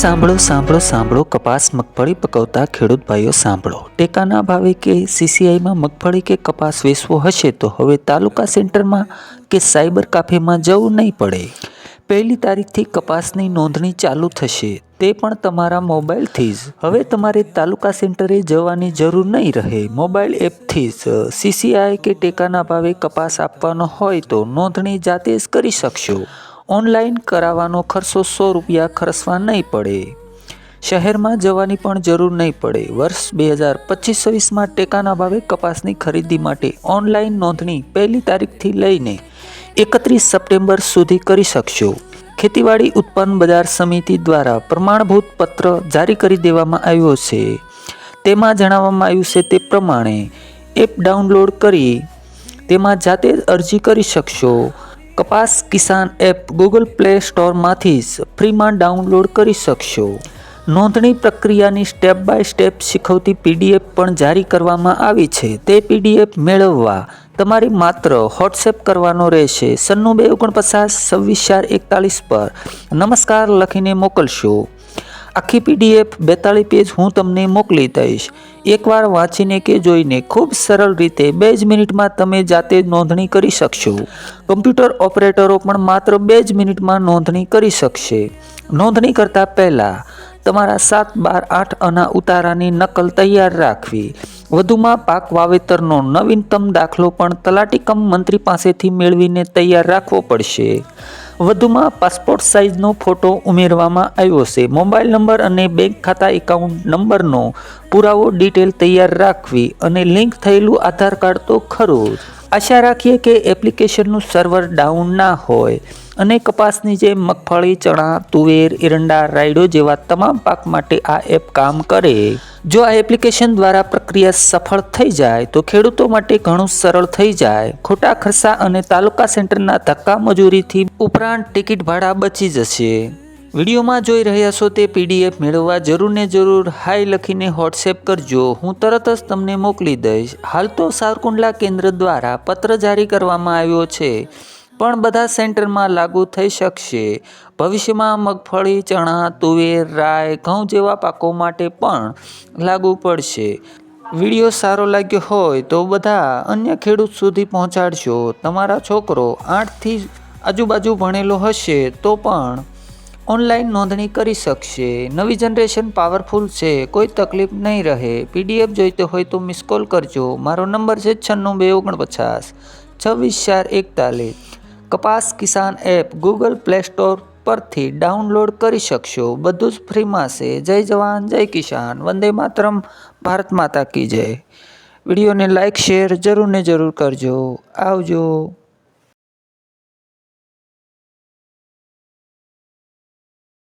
સાંભળો સાંભળો સાંભળો, કપાસ, મગફળી પકવતા ખેડૂત ભાઈઓ સાંભળો. ટેકાના ભાવે કે સીસીઆઈમાં મગફળી કે કપાસ વેચવો હશે તો હવે તાલુકા સેન્ટરમાં કે સાયબર કાફેમાં જવું નહીં પડે. પહેલી તારીખથી કપાસની નોંધણી ચાલુ થશે. તે પણ તમારા મોબાઈલથી જ. હવે તમારે તાલુકા સેન્ટરે જવાની જરૂર નહીં રહે. મોબાઈલ એપથી જ. સીસીઆઈ કે ટેકાના ભાવે કપાસ આપવાનો હોય તો નોંધણી જાતે જ કરી શકશો. ઓનલાઈન કરાવવાનો ખર્ચો સો રૂપિયા ખર્ચવા નહીં પડે. શહેરમાં જવાની પણ જરૂર નહીં પડે. વર્ષ બે હજાર પચીસ છવ્વીસમાં ટેકાના ભાવે કપાસની ખરીદી માટે ઓનલાઈન નોંધણી પહેલી તારીખથી લઈને એકત્રીસ સપ્ટેમ્બર સુધી કરી શકશો. ખેતીવાડી ઉત્પન્ન બજાર સમિતિ દ્વારા પ્રમાણભૂત પત્ર જારી કરી દેવામાં આવ્યો છે. તેમાં જણાવવામાં આવ્યું છે તે પ્રમાણે એપ ડાઉનલોડ કરી તેમાં જાતે જ અરજી કરી શકશો. Kapas Kisan app Google Play સ્ટોરમાંથી જ ફ્રીમાં ડાઉનલોડ કરી શકશો. નોંધણી પ્રક્રિયાની સ્ટેપ બાય સ્ટેપ શીખવતી પીડીએફ પણ જારી કરવામાં આવી છે. તે પીડીએફ મેળવવા તમારે માત્ર વોટ્સએપ કરવાનો રહેશે. સન્નું બે ઓગણપચાસ છવ્વીસ ચાર એકતાલીસ પર. નમસ્કાર લખીને મોકલશો. આખી પીડીએફ બેતાળી પેજ હું તમને મોકલી દઈશ. એકવાર વાંચીને કે જોઈને ખૂબ સરળ રીતે બે જ મિનિટમાં તમે જાતે નોંધણી કરી શકશો. કમ્પ્યુટર ઓપરેટરો પણ માત્ર બે જ મિનિટમાં નોંધણી કરી શકશે. નોંધણી કરતાં પહેલાં તમારા સાત બાર આઠ અના ઉતારાની નકલ તૈયાર રાખવી. વધુમાં પાક વાવેતરનો નવીનતમ દાખલો પણ તલાટી કમ મંત્રી પાસેથી મેળવીને તૈયાર રાખવો પડશે. વધુમાં પાસપોર્ટ સાઇઝનો ફોટો ઉમેરવામાં આવ્યો છે. મોબાઈલ નંબર અને બેંક ખાતા એકાઉન્ટ નંબરનો પુરાવો ડિટેલ તૈયાર રાખવી અને લિંક થયેલું આધાર કાર્ડ તો ખરું આશા રાખીએ કે એપ્લિકેશનનું સર્વર ડાઉન ના હોય અને કપાસની જેમ મગફળી, ચણા, તુવેર, એરંડા, રાયડો જેવા તમામ પાક માટે આ એપ કામ કરે. જો આ એપ્લિકેશન દ્વારા પ્રક્રિયા સફળ થઈ જાય, તો ખેડૂતો માટે ઘણું સરળ થઈ જાય. ખોટા ખર્ચા અને તાલુકા સેન્ટરના ધક્કા મજૂરીથી ઉપરાંત ટિકિટ ભાડા બચી જશે. વિડીયોમાં જોઈ રહ્યા છો તે પીડીએફ મેળવવા જરૂર ને જરૂર હાઈ લખીને વોટ્સએપ કરજો. હું તરત જ તમને મોકલી દઈશ. હાલ તો સારકુંડલા કેન્દ્ર દ્વારા પત્ર જારી કરવામાં આવ્યો છે. પણ બધા સેન્ટરમાં લાગુ થઈ શકશે. ભવિષ્યમાં મગફળી, ચણા, તુવેર રાય ઘઉં જેવા પાકો માટે પણ લાગુ પડશે. વીડિયો સારો લાગ્યો હોય તો બધા અન્ય ખેડૂત સુધી પહોંચાડશો તમારા છોકરો આઠથી આજુબાજુ ભણેલો હશે તો પણ ઓનલાઈન નોંધણી કરી શકશે. નવી જનરેશન પાવરફુલ છે, કોઈ તકલીફ નહીં રહે. પીડીએફ જોઈતો હોય તો મિસ કોલ કરજો. મારો નંબર છે છન્નું બે ઓગણપચાસ, છવ્વીસ ચાર એકતાલીસ. Kapas Kisan app Google Play store પરથી ડાઉનલોડ કરી શકશો. બધું જ ફ્રીમાં છે જય જવાન, જય કિસાન. વંદે માતરમ. ભારત માતા કી જય. વિડીયોને લાઇક શેર જરૂર ને જરૂર કરજો. આવજો.